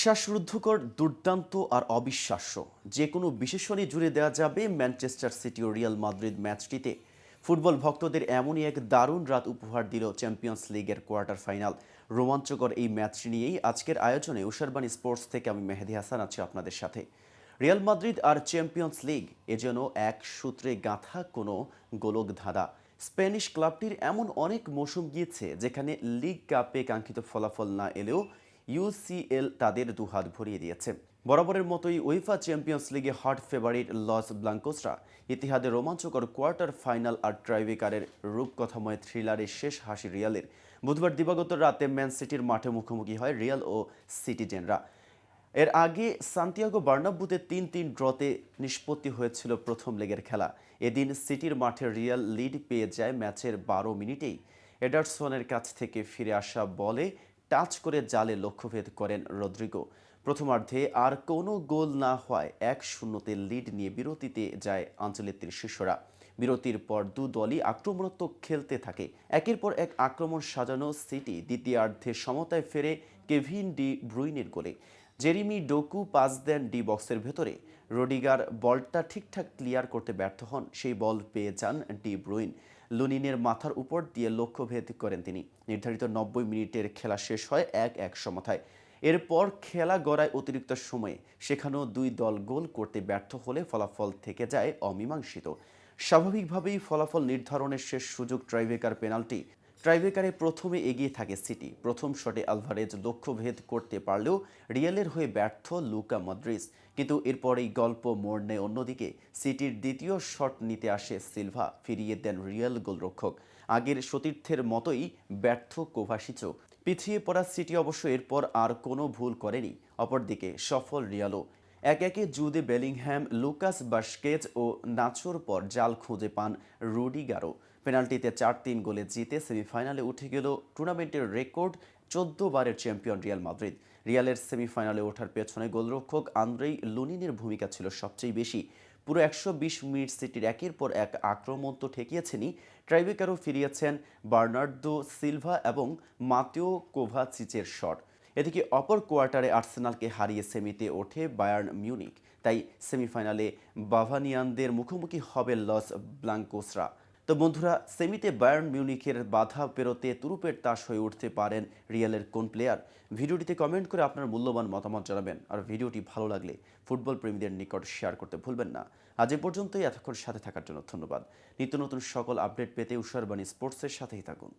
শ্বাসরুদ্ধকর, দুর্দান্ত আর অবিশ্বাস্য। যে কোনো বিশেষণে জুড়ে দেওয়া যাবে ম্যানচেস্টার সিটি ও রিয়াল মাদ্রিদ ম্যাচটিতে। ফুটবল ভক্তদের এমনই এক দারুণ রাত উপহার দিল চ্যাম্পিয়ন্স লিগের কোয়ার্টার ফাইনাল। রোমাঞ্চকর এই ম্যাচটি নিয়েই আজকের আয়োজনে উষারবাণী স্পোর্টস থেকে আমি মেহেদি হাসান আছি আপনাদের সাথে। রিয়াল মাদ্রিদ আর চ্যাম্পিয়ন্স লিগ এ যেন এক সূত্রে গাঁথা কোনো গোলক ধাঁধা। স্প্যানিশ ক্লাবটির এমন অনেক মৌসুম গিয়েছে যেখানে লিগ কাপে কাঙ্ক্ষিত ফলাফল না এলেও ইউসিএল তাদের দুহাত ভরিয়ে দিয়েছে। বরাবরের মতোই উইফা চ্যাম্পিয়ন্স লিগে হট ফেভারিট লস ব্লাঙ্কোসরা ইতিহাদে রোমাঞ্চকর কোয়ার্টার ফাইনাল আর ট্রাইবেকারের রূপকথাময় থ্রিলারের শেষ হাসি রিয়ালের। বুধবার দিবাগত রাতে ম্যান সিটির মাঠে মুখোমুখি হয় রিয়াল ও সিটিজেনরা। এর আগে সান্তিয়াগো বার্নাব্বুতে তিন তিন ড্রতে নিষ্পত্তি হয়েছিল প্রথম লেগের খেলা। এদিন সিটির মাঠে রিয়াল লিড পেয়ে যায় ম্যাচের বারো মিনিটেই। এডারসনের কাছ থেকে ফিরে আসা বলে টাচ করে জালে লক্ষ্যভেদ করেন রদ্রিগো। প্রথমার্ধে আর কোনো গোল না হওয়ায় এক শূন্যতে লিড নিয়ে বিরতিতে যায় আঞ্চলিকের শিষ্যরা। বিরতির পর দু দলই আক্রমণাত্মক খেলতে থাকে। একের পর এক আক্রমণ সাজানো সিটি দ্বিতীয়ার্ধে সমতায় ফেরে কেভিন ডি ব্রুইনের গোলে। জেরিমি ডোকু পাস দেন ডি বক্সের ভেতরে। রোডিগার বলটা ঠিকঠাক ক্লিয়ার করতে ব্যর্থ হন, সেই বল পেয়ে যান ডি ব্রুইন। লুনিনের মাথার উপর দিয়ে লক্ষ্যভেদ করেন তিনি। নির্ধারিত নব্বই মিনিটের খেলা শেষ হয় এক এক সমথায় এরপর খেলা গড়ায় অতিরিক্ত সময়ে সেখানেও দুই দল গোল করতে ব্যর্থ হলে ফলাফল থেকে যায় অমীমাংসিত। স্বাভাবিকভাবেই ফলাফল নির্ধারণের শেষ সুযোগ ট্রাইবেকার পেনাল্টি। ট্রাইবেকারে প্রথমে এগিয়ে থাকে সিটি। প্রথম শটে আলভারেজ লক্ষ্যভেদ করতে পারলেও রিয়ালের হয়ে ব্যর্থ লুকা মদ্রিস কিন্তু এরপরেই গল্প মোড় নেয় অন্যদিকে। সিটির দ্বিতীয় শট নিতে আসে সিলভা, ফিরিয়ে দেন রিয়াল গোলরক্ষক। আগের সতীর্থের মতোই ব্যর্থ কোভাসিচও। পিছিয়ে পড়া সিটি অবশ্য এরপর আর কোনো ভুল করেনি। অপরদিকে সফল রিয়ালও। এক একে জুদে বেলিংহ্যাম লুকাস বাস্কেজ ও নাচোর পর জাল খুঁজে পান রুডিগারো। পেনাল্টিতে চার তিন গোলে জিতে সেমিফাইনালে উঠে গেল টুর্নামেন্টের রেকর্ড চোদ্দ বারের চ্যাম্পিয়ন রিয়াল মাদ্রিদ। রিয়ালের সেমিফাইনালে ওঠার পেছনে গোলরক্ষক আন্দ্রেই লুনিনের ভূমিকা ছিল সবচেয়ে বেশি। পুরো একশো বিশ মিনিট সিটির একের পর এক আক্রমণ তো ঠেকিয়েছেনই। ট্রাইবেকারও ফিরিয়েছেন বার্নার্দো সিলভা এবং মাতেও কোভাচিচের শট। এদিকে অপর কোয়ার্টারে আর্সেনালকে হারিয়ে সেমিতে ওঠে বায়ার্ন মিউনিক। তাই সেমিফাইনালে বাভানিয়ানদের মুখোমুখি হবে লস ব্লাঙ্কোসরা। তো বন্ধুরা, সেমিতে বায়ার্ন মিউনিকের বাধা পেরোতে তুরুপের তাস হয়ে উঠতে পারেন রিয়ালের কোন প্লেয়ার? ভিডিওটিতে কমেন্ট করে আপনার মূল্যবান মতামত জানাবেন। আর ভিডিওটি ভালো লাগলে ফুটবল প্রেমীদের নিকট শেয়ার করতে ভুলবেন না। আজ এ পর্যন্তই, এতক্ষণ সাথে থাকার জন্য ধন্যবাদ। নিত্য নতুন সকল আপডেট পেতে উষারবাণী স্পোর্টসের সাথেই থাকুন।